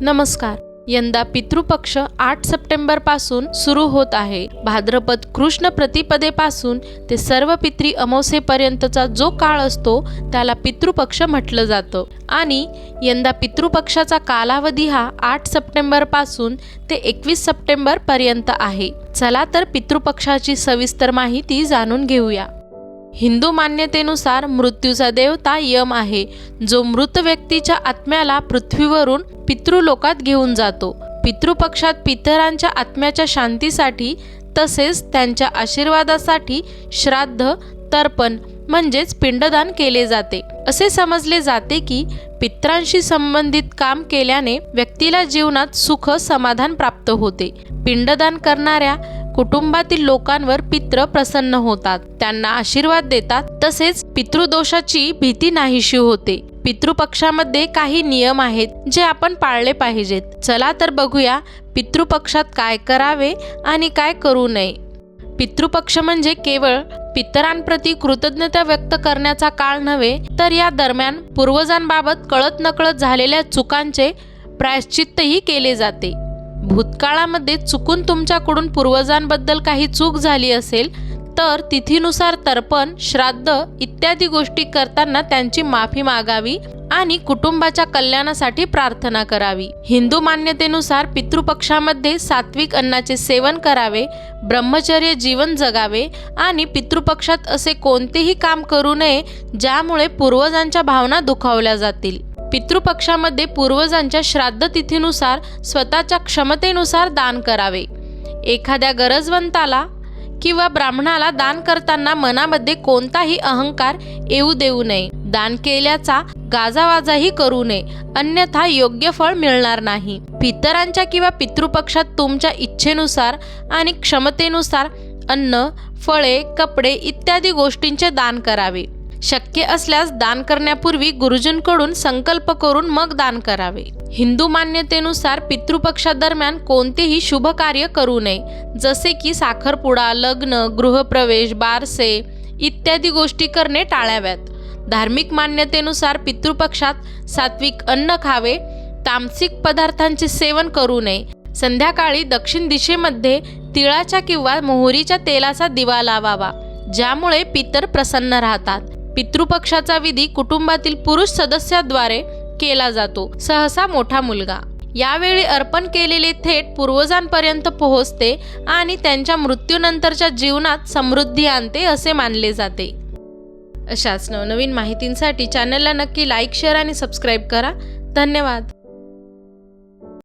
नमस्कार. यंदा पितृपक्ष आठ सप्टेंबरपासून सुरू होत आहे. भाद्रपद कृष्ण प्रतिपदेपासून ते सर्व पितृ अमावस्येपर्यंतचा जो काळ असतो त्याला पितृपक्ष म्हटलं जातं. आणि यंदा पितृपक्षाचा कालावधी हा आठ सप्टेंबरपासून ते एकवीस सप्टेंबर पर्यंत आहे. चला तर पितृपक्षाची सविस्तर माहिती जाणून घेऊया. हिंदू मान्यतेनुसार मृत्यूचा देवता यम आहे जो मृत व्यक्तीच्या आत्म्याला पृथ्वीवरून पितृलोकात घेऊन जातो. पितृपक्षात पितरांच्या आत्म्याच्या शांतीसाठी तसेच त्यांच्या आशीर्वादासाठी श्राद्ध तर्पण म्हणजेच पिंडदान केले जाते. असे समजले जाते की पित्रांशी संबंधित काम केल्याने व्यक्तीला जीवनात सुख समाधान प्राप्त होते. पिंडदान करणाऱ्या कुटुंबातील लोकांवर पित्र प्रसन्न होतात. त्यांना आशीर्वाद देतात. तसेच पितृदोषाची भीती नाहीशी होते. पितृपक्षामध्ये काही नियम आहेत जे आपण पाळले पाहिजेत. चला तर बघूया पितृपक्षात काय करावे आणि काय करू नये. पितृपक्ष म्हणजे केवळ पितरांप्रती कृतज्ञता व्यक्त करण्याचा काळ नव्हे तर या दरम्यान पूर्वजांबाबत कळत नकळत झालेल्या चुकांचे प्रायश्चित्तही केले जाते. भूतकाळामध्ये चुकून तुमच्याकडून पूर्वजांबद्दल काही चूक झाली असेल तर तिथीनुसार तर्पण श्राद्ध इत्यादी गोष्टी करताना त्यांची माफी मागावी आणि कुटुंबाच्या कल्याणासाठी प्रार्थना करावी. हिंदू मान्यतेनुसार पितृपक्षामध्ये सात्विक अन्नाचे सेवन करावे ब्रह्मचर्य जीवन जगावे आणि पितृपक्षात असे कोणतेही काम करू नये ज्यामुळे पूर्वजांच्या भावना दुखावल्या जातील. पितृपक्षामध्ये पूर्वजांच्या श्राद्ध तिथीनुसार स्वतःच्या क्षमतेनुसार दान करावे. एखाद्या गरजवंताला किंवा ब्राह्मणाला दान करताना मनामध्ये कोणताही अहंकार येऊ देऊ नये. दान केल्याचा गाजावाजाही करू नये. अन्यथा योग्य फळ मिळणार नाही. पितरांच्या किंवा पितृपक्षात तुमच्या इच्छेनुसार आणि क्षमतेनुसार अन्न फळे कपडे इत्यादी गोष्टींचे दान करावे. शक्य असल्यास दान करण्यापूर्वी गुरुजींकडून संकल्प करून मग दान करावे. हिंदू मान्यतेनुसार पितृपक्षादरम्यान कोणतेही शुभ कार्य करू नये. जसे की साखरपुडा लग्न गृहप्रवेश बारसे इत्यादी गोष्टी करणे टाळाव्यात. धार्मिक मान्यतेनुसार पितृपक्षात सात्विक अन्न खावे तामसिक पदार्थांचे सेवन करू नये. संध्याकाळी दक्षिण दिशेमध्ये तिळाच्या किंवा मोहरीच्या तेलाचा दिवा लावावा ज्यामुळे पितर प्रसन्न राहतात. पितृपक्षाचा विधी कुटुंबातील पुरुष सदस्याद्वारे केला जातो. सहसा मोठा मुलगा. यावेळी अर्पण केलेले थेट पूर्वजांपर्यंत पोहोचते आणि त्यांच्या मृत्यूनंतरच्या जीवनात समृद्धी आणते असे मानले जाते. अशाच नवनवीन माहितींसाठी चॅनलला नक्की लाईक शेअर आणि सबस्क्राईब करा. धन्यवाद.